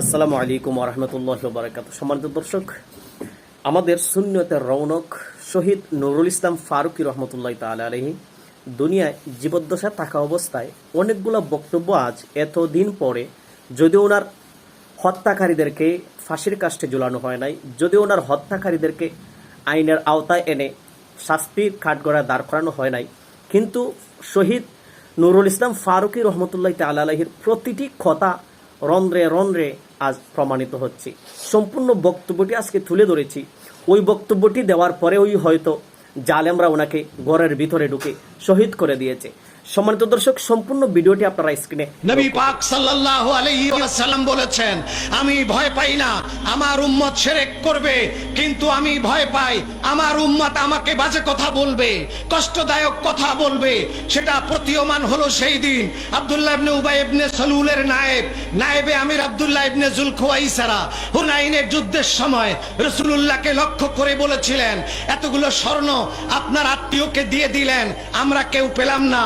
আসসালামু আলাইকুম রহমতুল্লাহ বারাকাত সম্মানিত দর্শক, আমাদের সুন্নতের রৌনক শহীদ নুরুল ইসলাম ফারুকি রহমতুল্লাহ তালা আলহি দুনিয়ায় জীবদ্দশা থাকা অবস্থায় অনেকগুলো বক্তব্য আজ এতদিন পরে যদিও ওনার হত্যাকারীদেরকে ফাঁসির কাষ্টে ঝুলানো হয় নাই যদিও ওনার হত্যাকারীদেরকে আইনের আওতায় এনে শাস্তির কাঠগড়ায় দাঁড় করানো হয় নাই, কিন্তু শহীদ নুরুল ইসলাম ফারুকি রহমতুল্লাহ তাল্লা আলহির প্রতিটি কথা রন্ধ্রে রন্ধ্রে আজ প্রমাণিত হচ্ছে। সম্পূর্ণ বক্তব্যটি আজকে তুলে ধরেছি। ওই বক্তব্যটি দেওয়ার পরে ওই হয়তো জালেমরা ওনাকে ঘরের ভিতরে ঢুকে শহীদ করে দিয়েছে। সম্মানিত দর্শক, সম্পূর্ণ ভিডিওটি আপনারা স্ক্রিনে নবী পাক সাল্লাল্লাহু আলাইহি ওয়াসাল্লাম বলেছেন, আমি ভয় পাই না, আমার উম্মত শিরক করবে, কিন্তু আমি ভয় পাই, আমার উম্মত আমাকে বাজে কথা বলবে, কষ্টদায়ক কথা বলবে, সেটা প্রতীয়মান হলো সেই দিন। আব্দুল্লাহ ইবনে উবাই ইবনে সালুলের নায়েব, নায়েবে আমির আব্দুল্লাহ ইবনে জুলখুয়াইসারা হুনাইনের যুদ্ধের সময় রাসূলুল্লাহকে লক্ষ্য করে বলেছিলেন, এতগুলো স্বর্ণ আপনার আত্মীয়কে দিয়ে দিলেন, আমরা কেউ পেলাম না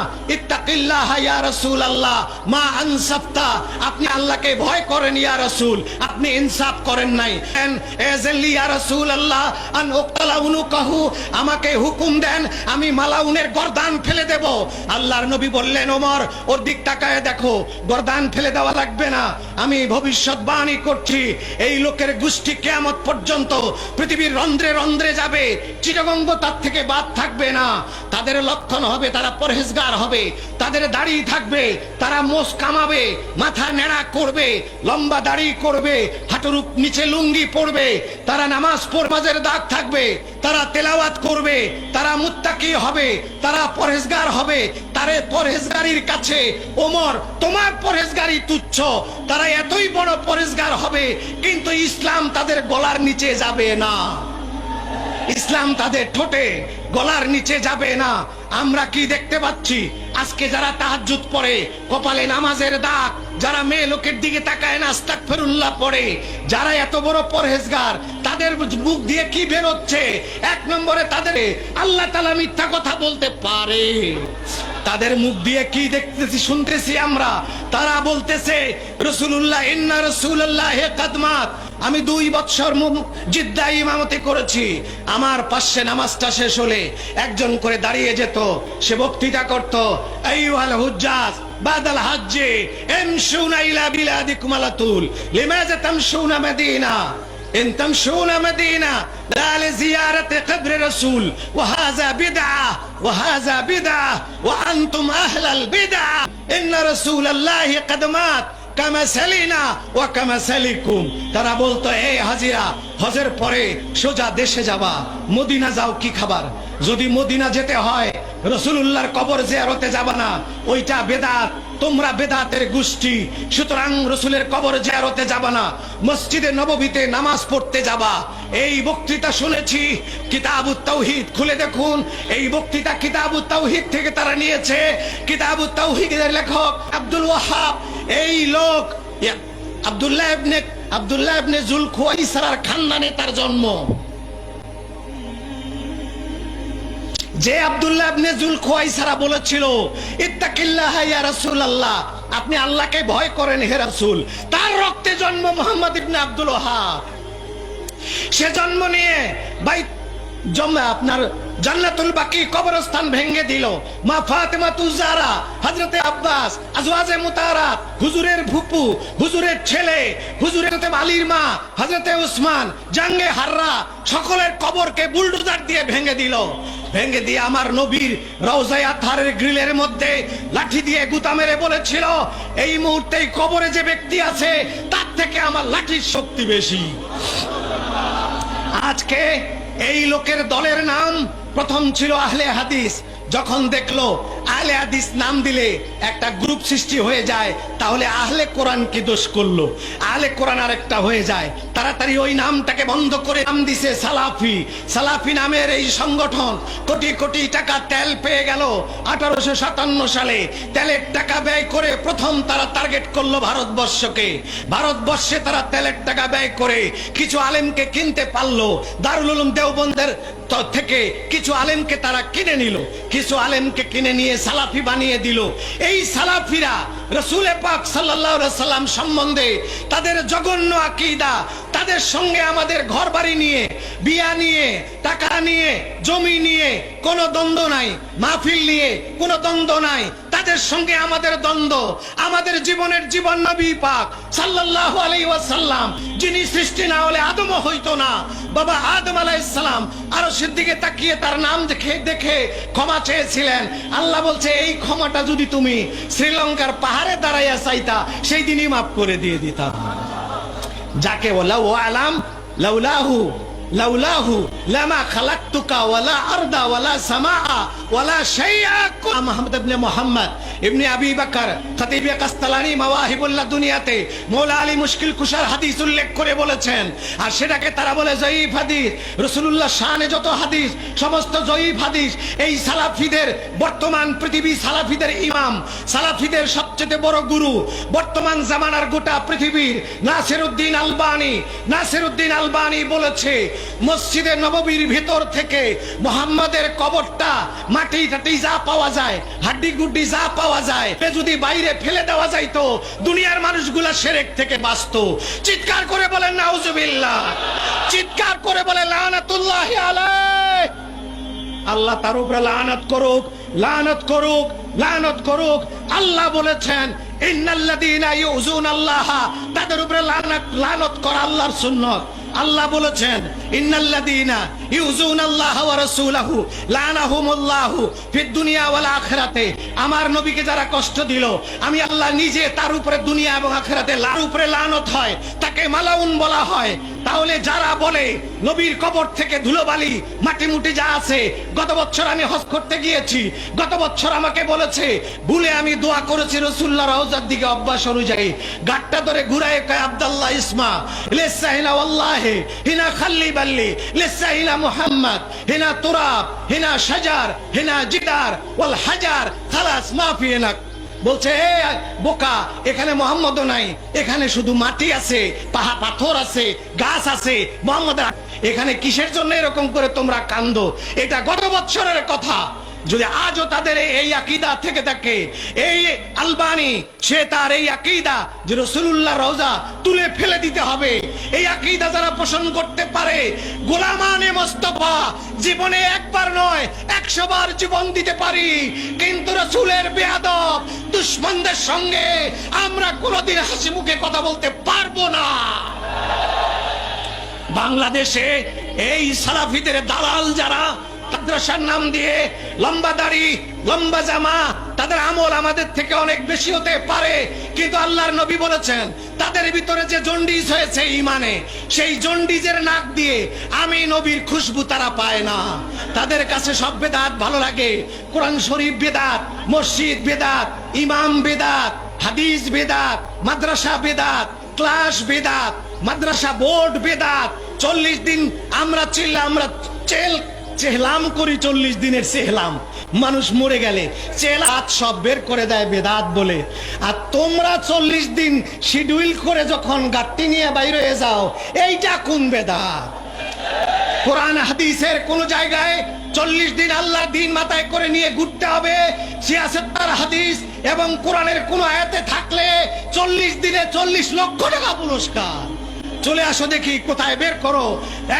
আমাকে হুকুম দেন, আমি মালাউনের গর্দান ফেলে দেব। আল্লাহর নবী বললেন, ওমর, ওর দিক তাকায় দেখো, গর্দান ফেলে দেওয়া লাগবে না। আমি করছি, এই লোকের গোষ্ঠী কেয়ামত পর্যন্ত পৃথিবীর রন্ধ্রে রন্ধ্রে যাবে। চিরগঙ্গ তার থেকে বাদ থাকবে না। তাদের লক্ষণ হবে তারা পরহেজগার হবে। তাদের দাড়ি থাকবে, তারা মোষ কামাবে, মাথা নেড়া করবে, লম্বা দাড়ি করবে, হাঁটুর নিচে লুঙ্গি পরবে, তারা নামাজ পড়বাজের দাগ থাকবে, তারা তেলাওয়াত করবে, তারা মুত্তাকি হবে, তারা পরহেজগার হবে, তারে পরহেজগারির কাছে, ওমর, তোমার পরহেজগারি তুচ্ছ, তারা এতই বড় পরহেজগার হবে, কিন্তু ইসলাম তাদের গলার নিচে যাবে না। ইসলাম তাদের ঠোঁটে গলার নিচে যাবে না। আমরা কি দেখতে পাচ্ছি? আজকে যারা তাহাজুত পড়ে, কপালে নামাজের দাগ, যারা মেয়ে লোকের দিকে তাকায় না, আস্তাগফিরুল্লাহ পড়ে, যারা এত বড় পরহেজগার, তাদের মুখ দিয়ে কি বেরোচ্ছে? এক নম্বরে তাদের, আল্লাহ তালা মিথ্যা কথা বলতে পারে। তাদের মুখ দিয়ে কি দেখতেছি, শুনতেছি আমরা? তারা বলতেছে রসুল্লাহ ইন্না রসুল্লাহ কাদমাত আমি দুই বৎসর জিদ্দা ইমামতি করেছি। আমার পাশে নামাজটা শেষ হলে একজন করে দাঁড়িয়ে যেত, সে বক্তৃতা করত, আইয়ুহাল হুজ্জাজ, বাদাল হাজ্জে, এমশুনা ইলা বিলাদিকুম আলাতুল। লিমাযা তামশুনা মাদিনা? إن تمشون مدينة لا لزيارة قبر رسول وهذا بدعة وهذا بدعة وأنتم أهل البدعة إن رسول الله قد مات কামাসালিনা ও কামাসালিকুম তারা বলতো এই হাজিরা হজের পরে সোজা দেশে যাবা মদিনা যাও কি খাবার যদি মদিনা যেতে হয় রসুলুল্লাহর কবর জিয়ারতে যাবা না। ওইটা বেদাত, তোমরা বেদাতের গোষ্ঠী। সুতরাং রসুলের কবর জিয়ারতে যাবা না। মসজিদে নববীতে নামাজ পড়তে যাবা। এই বক্তৃতা শুনেছি, কিতাবুত তাওহীদ খুলে দেখুন। এই বক্তৃতা কিতাবুত তাওহীদ থেকে তারা নিয়েছে। কিতাবুত তাওহীদের লেখক আব্দুল ওয়াহাব। এই লোক আব্দুল্লাহ ইবনে আব্দুল্লাহ ইবনে জুলখুয়াইসারার খানদানে তার জন্ম। যে আব্দুল্লাহ খোয়াই সারা বলেছিল, ইত্তাকিল্লাহ ইয়া রাসূলুল্লাহ। আপনি আল্লাহকে ভয় করেন, হে রাসূল। তার রক্তে জন্ম মোহাম্মদ ইবনে আব্দুল সে জন্ম নিয়ে বাই জমা আপনার জান্নাতুল বাকি কবরস্থান ভেঙে দিল। মা ফাতেমা তুজারা, হযরতে আব্বাস, আজওয়াজে মুতারাত, হুজুরের ফুপু, হুজুরের ছেলে, হুজুরের আলীর মা, হযরতে উসমান, জাঙ্গে হাররা, সকলের কবরকে বুলডোজার দিয়ে ভেঙে দিল। ভেঙে দিয়ে আমার নবীর রওজায় আথারের গ্রিলের মধ্যে লাঠি দিয়ে গুতা মেরে বলেছিল, এই মুহূর্তে এই কবরে যে ব্যক্তি আছে, তার থেকে আমার লাঠির শক্তি বেশি। আজকে এই লোকের দলের নাম প্রথম ছিল আহলে হাদিস। যখন দেখল আহলে হাদিস নাম দিলে একটা গ্রুপ সৃষ্টি হয়ে যায়, তাহলে আহলে কোরআন কি দোষ করল? আহলে কোরআন আরেকটা হয়ে যায়। তাড়াতাড়ি ওই নামটাকে বন্ধ করে নাম দিছে সালাফি। সালাফি নামের এই সংগঠন কোটি কোটি টাকা তেল পেয়ে গেল আঠারোশো সাতান্ন সালে। তেলের টাকা ব্যয় করে প্রথম তারা টার্গেট করল ভারতবর্ষকে। ভারতবর্ষে তারা তেলের টাকা ব্যয় করে কিছু আলেমকে কিনতে পারল। দারুল উলুম দেওবন্দের থেকে কিছু আলেমকে তারা কিনে নিল। কিছু আলেমকে কিনে নিয়ে সালাফি বানিয়ে দিল। এই সালাফিরা রসুল পাক সাল্লাহ সাল্লাম সম্বন্ধে তাদের জঘন্য আকিদা, তাদের সঙ্গে আমাদের ঘর বাড়ি নিয়ে, বিয়া নিয়ে, টাকা নিয়ে, জমি নিয়ে কোনো দ্বন্দ্ব নাই, মাহফিল নিয়ে কোনো দ্বন্দ্ব নাই। তাদের সঙ্গে আমাদের দ্বন্দ্ব, আমাদের জীবনের জীবন নবী পাক সাল্লাল্লাহু আলাইহি ওয়াসাল্লাম, যিনি সৃষ্টি না হলে আদমও হইতো না। বাবা আদম আলাইহিস সালাম আরও দিকে তাকিয়ে তার নাম দেখে দেখে ক্ষমা চেয়েছিলেন। আল্লাহ বলছে, এই ক্ষমাটা যদি তুমি শ্রীলঙ্কার পাহাড়ে দাঁড়াইয়া চাইতা, সেই দিনই মাফ করে দিয়ে দিতাম। যাকে বলা ও আলাম লাউলাহু লামা দুনিয়াতে আলী মুশকিল হাদিস উল্লেখ করে বলেছেন। আর সেটাকে তারা বলে যত হাদিস, সমস্ত জয়ীফ হাদিস, এই সালাফিদের, বর্তমান পৃথিবী সালাফিদের ইমাম, সালাফিদের সবচেয়ে বড় গুরু, বর্তমান জামানার গোটা পৃথিবীর নাসিরউদ্দিন আলবানি নাসিরউদ্দিন আলবানি বলেছে মসজিদে নববীর ভিতর থেকে মোহাম্মদের কবরটা মাটি টাটি যা পাওয়া যায়, হাড্ডি গুড্ডি যা পাওয়া যায় যদি বাইরে ফেলে দেওয়া যাইতো, দুনিয়ার মানুষগুলা সেরেক থেকে বাঁচতো। চিৎকার করে বলেন, নাউজুবিল্লাহ। চিৎকার করে বলে, লানাতুল্লাহি আলাইহি। আল্লাহ তার উপরে লানত করুক লানত করুক লানত করুক। আল্লাহ বলেছেন, ইন্নাল্লাযীনা ইউযুনাল্লাহ। তাদের উপরে লানত করা আল্লাহর সুন্নাত। আল্লাহ বলেছেন, ইন্নাল্লাযীনা ইউযুনাল্লাহ ওয়া রাসূলাহু, লানাহুমুল্লাহু ফিদ দুনিয়া ওয়াল আখিরাতে। আমার নবীকে যারা কষ্ট দিল, আমি আল্লাহ নিজে তার উপরে দুনিয়া এবং আখিরাতে লার উপরে লানত হয়, তাকে মালাউন বলা হয়। তাহলে যারা বলে, নবীর কবর থেকে ধুলোবালি মাটি মুটি যা আছে, গত বছর আমি হজ করতে গিয়েছি, গত বছর আমাকে বলেছে, ভুলে আমি দোয়া করেছি রসুল্লাহ রওজার দিকে অভ্যাস অনুযায়ী। গাটটা ধরে ঘুরায় কয়, আব্দাল্লাহ ইসমা, লেসা হিনা ওয়াল্লাহে হিনা খাল্লি বাল্লি লেসা হিনা মুহাম্মদ হিনা তুরাব হিনা সাজার হিনা জিদার ওয়াল হাজার খালাস মাফি হিনাক। বলছে "এ, বোকা এখানে মোহাম্মদও নাই এখানে শুধু মাটি আছে পাহা পাথর আছে গাছ আছে মোহাম্মদ এখানে কিসের জন্য এরকম করে তোমরা কান্দো? এটা গত বছরের কথা। যদি আজও তাদের এই আকিদা থেকে থাকে এই আলবানি, সে তার এই আকিদা যে রসুল্লাহ রওজা তুলে ফেলে দিতে হবে। এই আকিদা যারা পোষণ করতে পারে, গোলামানে মোস্তফা, জীবনে একবার নয়, একশো বার জীবন দিতে পারি। কিন্তু রসুলের বেয়াদব, দুশ্মনদের সঙ্গে আমরা কোনোদিন হাসি মুখে কথা বলতে পারব না। বাংলাদেশে এই সালাফিদের দালাল যারা মাদ্রাসার নাম দিয়ে লম্বা দাড়ি, লম্বা জামা, তাদের আমল আমাদের থেকে অনেক বেশি হতে পারে। কিন্তু আল্লাহর নবী বলেছেন, তাদের ভিতরে যে জন্ডিস হয়েছে ইমানে সেই জন্ডিজের নাক দিয়ে আমি নবীর খুশবু তারা পায় না। তাদের কাছে সব বেদাত ভালো লাগে। কোরআন শরীফ বেদাত, মসজিদ বেদাত, ইমাম বেদাত, হাদিস বেদাত, মাদ্রাসা বেদাত, ক্লাস বেদাত, মাদ্রাসা বোর্ড বেদাত। চল্লিশ দিন আমরা চিল্লা, আমরা চেল চেহলাম করি চল্লিশ দিনের চেহলাম। মানুষ মরে গেলে চেলাত সব বের করে দেয় বেদাত বলে। আর তোমরা চল্লিশ দিন শিডিউল করে যখন গাট্টি নিয়ে বাইরে হয়ে যাও, এইটা কোন বেদাত? কোরআন, হাদিসের কোন জায়গায় চল্লিশ দিন আল্লাহ দিন মাথায় করে নিয়ে ঘুরতে হবে। সিয়াসত্তার হাদিস এবং কোরআনের কোন আয়াতে থাকলে চল্লিশ দিনে চল্লিশ লক্ষ টাকা পুরস্কার। চলে আসো দেখি, কোথায় বের করো?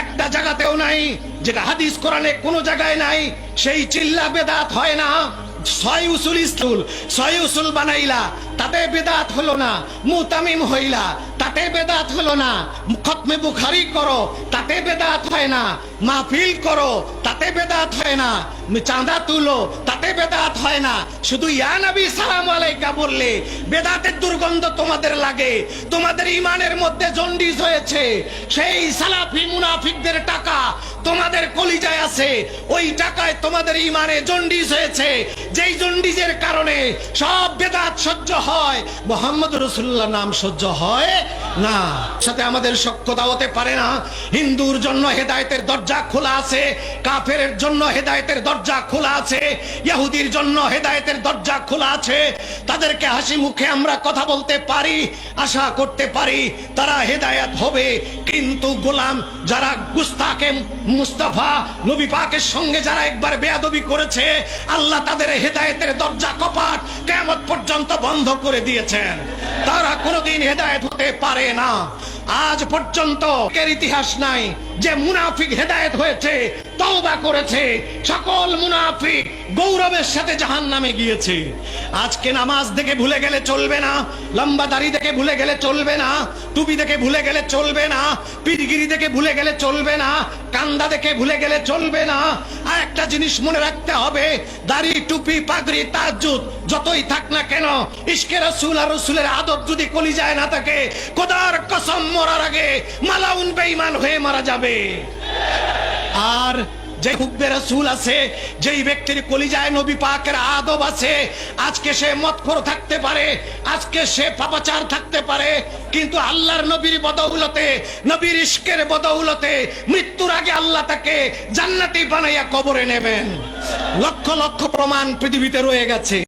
একটা জায়গাতেও নাই, যেটা হাদিস কোরআনে কোনো জায়গায় নাই, সেই চিল্লা বেদাত হয় না। উসুল উসুল বানাইলা, তাতে বেদাত হলো না, মুতামিম হইলা, তাতে বেদাত হলো না বুখারি করো, তাতে বেদাত হয় না, মাহফিল করো, তাতে বেদাত হয় না চাঁদা তুলো, তাতে বেদাত হয় না। শুধু ইয়া নবী, সালাম আলাইকা বললে, বেদাতের দুর্গন্ধ তোমাদের লাগে। তোমাদের ইমানের মধ্যে জন্ডিস হয়েছে। সেই সালাফি মুনাফিকদের টাকা তোমাদের কলিজায় আছে। ওই টাকায় তোমাদের ইমানে জন্ডিস হয়েছে। যেই জন্ডিসের কারণে সব বেদাত সহ্য হয়, মোহাম্মদ রসুল্লাহ নাম সহ্য হয় না। সাথে আমাদের সক্ষতা হতে পারে না। হিন্দুর জন্য হেদায়েতের দরজা খোলা আছে কাফের জন্য হেদায়তের দরজা দরজা খোলা আছে। ইহুদির জন্য হেদায়েতের দরজা খোলা আছে। তাদেরকে হাসি মুখে আমরা কথা বলতে পারি, আশা করতে পারি, তারা হেদায়েত হবে। কিন্তু গোলাম যারা গুস্তাকে মুস্তাফা, নবী পাকের সঙ্গে যারা একবার বেয়াদবি করেছে, আল্লাহ তাদের হেদায়েতের দরজা কপাট কেমন পর্যন্ত বন্ধ করে দিয়েছেন। তারা কোনোদিন হেদায়েত হতে পারে না। আজ পর্যন্ত ইতিহাস নাই। যে মুনাফিক হেদায়েত হয়েছে, তওবা করেছে, সকল মুনাফিক গৌরবের সাথে জাহান নামে গিয়েছে। আজকে নামাজ দেখে ভুলে গেলে চলবে না, লম্বা দাড়ি দেখে ভুলে গেলে চলবে না, টুপি দেখে ভুলে গেলে চলবে না, পীরগিরি দেখে ভুলে গেলে চলবে না, কান্দা দেখে ভুলে গেলে চলবে না। আর একটা জিনিস মনে রাখতে হবে, দাড়ি, টুপি, পাগড়ি তাজ্জুদ যতই থাক না কেন, ইশকে রসুল আর রসুলের আদব যদি কলি যায় না থাকে কোদার কসম মরার আগে মালাউন বেঈমান হয়ে মারা যাবে। আর যে হুব্বে রসুল আছে, যেই ব্যক্তির কলিজায় নবী পাকের আদব আছে, আজকে সে মতখোর থাকতে পারে, আজকে সে পাপাচার থাকতে পারে, কিন্তু আল্লাহর নবীর বদৌলতে, নবীর ইশকের বদৌলতে মৃত্যুর আগে আল্লাহ তাকে জান্নাতি বানাইয়া কবরে নেবেন। লক্ষ লক্ষ প্রমাণ পৃথিবীতে রয়ে গেছে।